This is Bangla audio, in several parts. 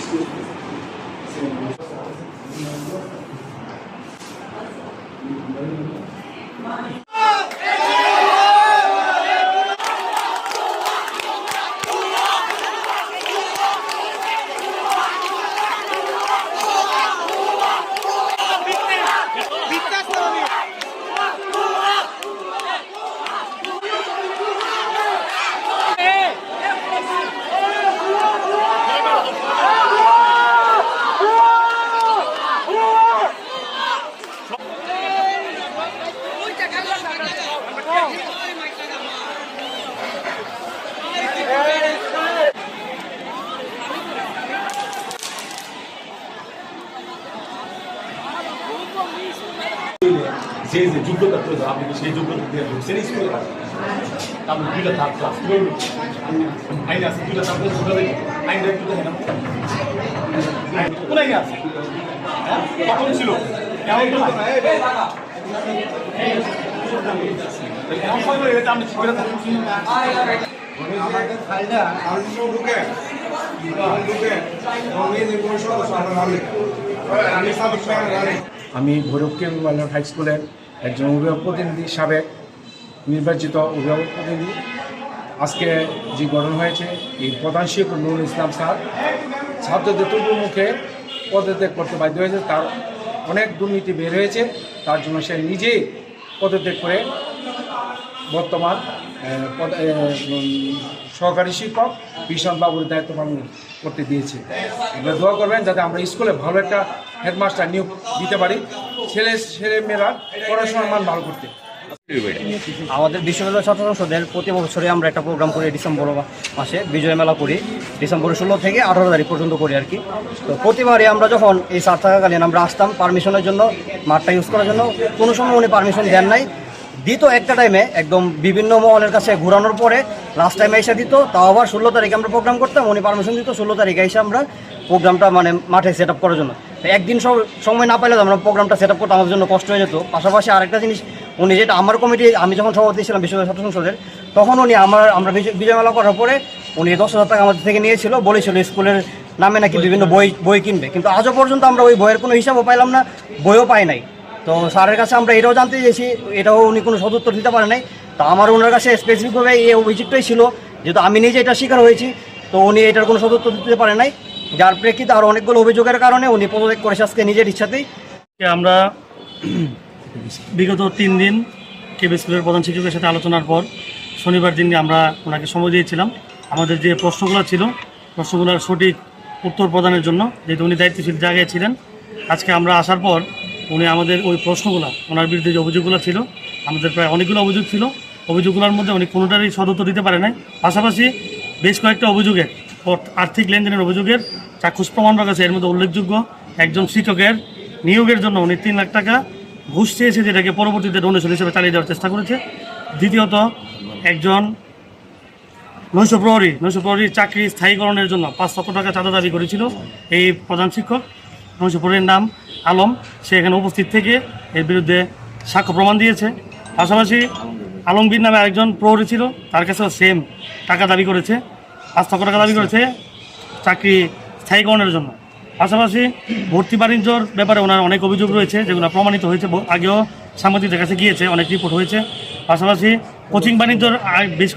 Thank you. যোগ্যতা প্রয়োজন আপনি কি সেই যোগ্যতা দিয়ে ঢুকছেন স্কুলে আপনি দুইটা ধাপ ক্লাস আইন আছে দুইটা ধাপ ক্লাস ঢুকাবে আইনটা একটু দেখেন কোন আইনে আছে? হ্যাঁ? কখন ছিল? কেমন তো আপনি করে ঢুকে। আমি ভৈরব কেবল হাই স্কুলের একজন অভিভাবক প্রতিনিধি সাবেক নির্বাচিত অভিভাবক প্রতিনিধি। আজকে যে গঠন হয়েছে, এই প্রধান শিক্ষক নুরুল ইসলাম স্যার ছাত্রদের মুখে পদত্যাগ করতে বাধ্য হয়েছে। তার অনেক দুর্নীতি বের হয়েছে, তার জন্য সে নিজেই পদত্যাগ করে বর্তমান সহকারী শিক্ষক ভীষণ বাবুর দায়িত্ব পালন করতে দিয়েছে। আপনারা দোয়া করবেন যাতে আমরা স্কুলে ভালো একটা হেডমাস্টার নিয়োগ দিতে পারি। ছেলে ছেলে মেয়েরা পড়াশোনার মান ভালো করতে। আমাদের বিশ্ববিদ্যালয় ছাত্র সংসদের প্রতি বছরে আমরা একটা প্রোগ্রাম করি ডিসেম্বর মাসে, বিজয় মেলা করি। ডিসেম্বর ষোলো থেকে আঠারো তারিখ পর্যন্ত করি আর কি। তো প্রতিবারই আমরা যখন এই সার থাকাকালীন আমরা আসতাম পারমিশনের জন্য, মাঠটা ইউজ করার জন্য, কোনো সময় উনি পারমিশন দেন নাই। দিত একটা টাইমে একদম বিভিন্ন মহলের কাছে ঘোরানোর পরে লাস্ট টাইমে এসে দিত, তাও আবার ষোলো তারিখে আমরা প্রোগ্রাম করতাম, উনি পারমিশন দিত, ষোলো তারিখে এসে আমরা প্রোগ্রামটা মানে মাঠে সেট করার জন্য। তো একদিন সব সময় না পাইলে আমরা প্রোগ্রামটা সেট আপ করতে আমাদের জন্য কষ্ট হয়ে যেত। পাশাপাশি আরেকটা জিনিস উনি যেটা আমার কমিটি আমি যখন সভাপতি ছিলাম বিশ্ববিদ্যালয় ছাত্র সংসদের তখন উনি আমার আমরা বিজয় মেলা করার পরে উনি দশ হাজার টাকা আমাদের থেকে নিয়েছিল বলেছিল স্কুলের নামে নাকি বিভিন্ন বই বই কিনবে। কিন্তু আজও পর্যন্ত আমরা ওই বইয়ের কোনো হিসাবও পাইলাম না বইও পাই নাই। তো স্যারের কাছে আমরা এটাও জানতে চেয়েছি এটাও উনি কোনো সদুত্তর দিতে পারে নাই। তো আমার ওনার কাছে স্পেসিফিকভাবে এই অভিযোগটাই ছিল যেহেতু আমি নিজে এটা শিকার হয়েছি তো উনি এটার কোনো সদুত্তর দিতে পারে নাই। যার প্রেক্ষিতে আর অনেকগুলো অভিযোগের কারণে উনি পদত্যাগ করেছে আজকে নিজের ইচ্ছাতেই। আমরা বিগত তিন দিন কেবি স্কুলের প্রধান শিক্ষকের সাথে আলোচনার পর শনিবার দিন আমরা ওনাকে সময় দিয়েছিলাম। আমাদের যে প্রশ্নগুলো ছিল, প্রশ্নগুলোর সঠিক উত্তর প্রদানের জন্য যেহেতু উনি দায়িত্বশীল জায়গায় ছিলেন, আজকে আমরা আসার পর উনি আমাদের ওই প্রশ্নগুলো, ওনার বিরুদ্ধে যে অভিযোগগুলো ছিল, আমাদের প্রায় অনেকগুলো অভিযোগ ছিল। অভিযোগগুলোর মধ্যে উনি কোনোটারই সদুত্তর দিতে পারে নাই। পাশাপাশি বেশ কয়েকটা অভিযোগের আর্থিক লেনদেনের অভিযোগের চাক্ষুষ প্রমাণ রয়েছে এর মধ্যে উল্লেখযোগ্য। একজন শিক্ষকের নিয়োগের জন্য উনি তিন লাখ টাকা ঘুষ চেয়েছে, যেটাকে পরবর্তীতে ডোনেশন হিসেবে চালিয়ে দেওয়ার চেষ্টা করেছে। দ্বিতীয়ত, একজন নৈশ প্রহরী, নৈশ প্রহরীর চাকরি স্থায়ীকরণের জন্য পাঁচ লক্ষ টাকা চাঁদা দাবি করেছিল এই প্রধান শিক্ষক। নৈশ প্রহরীর নাম আলম, সে এখানে উপস্থিত থেকে এর বিরুদ্ধে সাক্ষ্য প্রমাণ দিয়েছে। পাশাপাশি আলমগীর নামে আরেকজন প্রহরী ছিল, তার কাছেও সেম টাকা দাবি করেছে। পাঁচ দাবি করেছে চাকরি স্থায়ীকরণের জন্য। পাশাপাশি ভর্তি বাণিজ্যর ব্যাপারে ওনার অনেক অভিযোগ রয়েছে যেগুলো প্রমাণিত হয়েছে আগেও সাংবাদিকদের কাছে গিয়েছে, অনেক রিপোর্ট হয়েছে। পাশাপাশি কোচিং বাণিজ্যর বেশ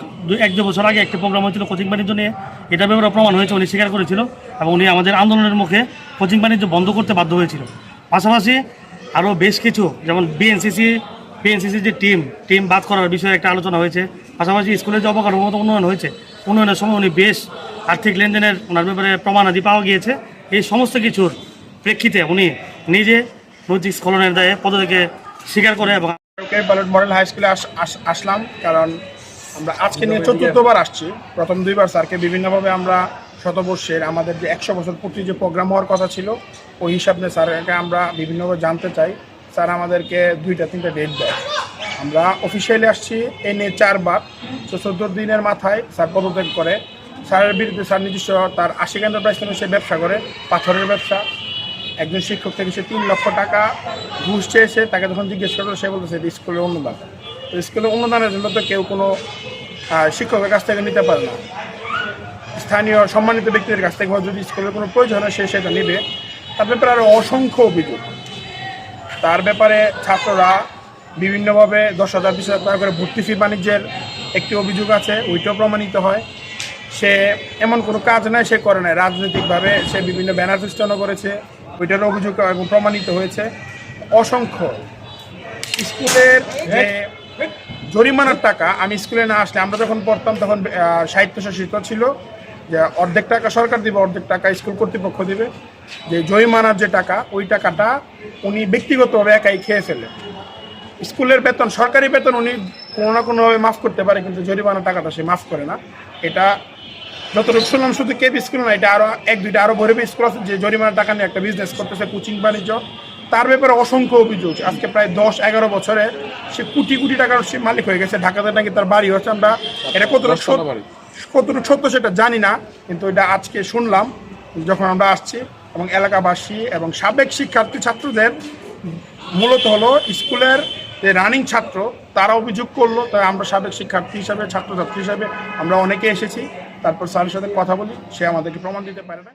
এক দু বছর আগে একটা প্রোগ্রাম হয়েছিল কোচিং বাণিজ্য নিয়ে। এটা ব্যাপারে প্রমাণ হয়েছে, উনি স্বীকার করেছিল এবং উনি আমাদের আন্দোলনের মুখে কোচিং বাণিজ্য বন্ধ করতে বাধ্য হয়েছিল। পাশাপাশি আরও বেশ কিছু, যেমন বিএনসিসি বিএনসিসি যে টিম টিম বাদ করার বিষয়ে একটা আলোচনা হয়েছে। পাশাপাশি স্কুলের যে অবকাঠামোগত উন্নয়ন হয়েছে, উন্নয়নের সময় উনি বেশ আর্থিক লেনদেনের ওনার ব্যাপারে প্রমাণাদি পাওয়া গিয়েছে। এই সমস্ত কিছুর প্রেক্ষিতে উনি নিজে নৈতিক স্খলনের দায়ে পদত্যাগে স্বীকার করে এবং মডেল হাই স্কুলে আস- আস- আসলাম, কারণ আমরা আজকে নিয়ে চতুর্থবার আসছি। প্রথম দুইবার স্যারকে বিভিন্নভাবে আমরা শতবর্ষের আমাদের যে একশো বছর পূর্তি যে প্রোগ্রাম হওয়ার কথা ছিল, ওই হিসাবে স্যারকে আমরা বিভিন্নভাবে জানতে চাই। স্যার আমাদেরকে দুইটা, তিনটা ডেট দেয়। আমরা অফিসিয়ালি আসছি এ নিয়ে চারবার। তো চোদ্দ দিনের মাথায় স্যার পদত্যাগ করে। স্যারের বিরুদ্ধে স্যার নিজস্ব তার আশি এন্টারপ্রাইজ থেকে সে ব্যবসা করে, পাথরের ব্যবসা। একজন শিক্ষক থেকে সে তিন লক্ষ টাকা ঘুষ চেয়েছে, তাকে যখন জিজ্ঞেস করল, সে বলতেছে, এটা স্কুলের অনুদান। তো স্কুলের অনুদানের জন্য তো কেউ কোনো শিক্ষকের কাছ থেকে নিতে পারে না। স্থানীয় সম্মানিত ব্যক্তিদের কাছ থেকে, যদি স্কুলের কোনো প্রয়োজন হয়, সে সেটা নেবে। তার ব্যাপারে আরও অসংখ্য অভিযোগ। তার ব্যাপারে ছাত্ররা বিভিন্নভাবে দশ হাজার, বিশ হাজার করে ভর্তি ফি বাণিজ্যের একটি অভিযোগ আছে, ওইটাও প্রমাণিত হয়। সে এমন কোনো কাজ নাই, সে করে নাই। রাজনৈতিকভাবে সে বিভিন্ন ব্যানার ফিস্টনও করেছে, ওইটারও অভিযোগ এবং প্রমাণিত হয়েছে। অসংখ্য স্কুলের যে জরিমানার টাকা, আমি স্কুলে না আসলে, আমরা যখন পড়তাম তখন সাহিত্য শাসিত ছিল যে অর্ধেক টাকা সরকার দিবে, অর্ধেক টাকা স্কুল কর্তৃপক্ষ দিবে। যে জরিমানার যে টাকা ওই টাকাটা উনি ব্যক্তিগতভাবে একাই খেয়ে ফেলে স্কুলের বেতন সরকারি বেতন উনি কোনো না কোনোভাবে মাফ করতে পারে কিন্তু জরিমানার টাকাটা সে মাফ করে না। এটা যতটুকু শুনলাম শুধু কেবি স্কুল না এটা আরও এক দুইটা আরও ভরে স্কুল আছে যে জরিমানার টাকা নিয়ে একটা বিজনেস করতেছে কোচিং বাণিজ্য। তার ব্যাপারে অসংখ্য অভিযোগ আজকে প্রায় দশ এগারো বছরে সে কোটি কোটি টাকার সে মালিক হয়ে গেছে। ঢাকাতে নাকি তার বাড়ি হচ্ছে আমরা এটা কতটুকু কতটুকু সত্য সেটা জানি না কিন্তু এটা আজকে শুনলাম। যখন আমরা আসছি এবং এলাকাবাসী এবং সাবেক শিক্ষার্থী ছাত্রদের মূলত হলো স্কুলের যে রানিং ছাত্র, তারা অভিযোগ করল তাই আমরা সাবেক শিক্ষার্থী হিসাবে, ছাত্রছাত্রী হিসাবে আমরা অনেকে এসেছি। তারপর স্যারের সাথে কথা বলি, সে আমাদেরকে প্রমাণ দিতে পারে না।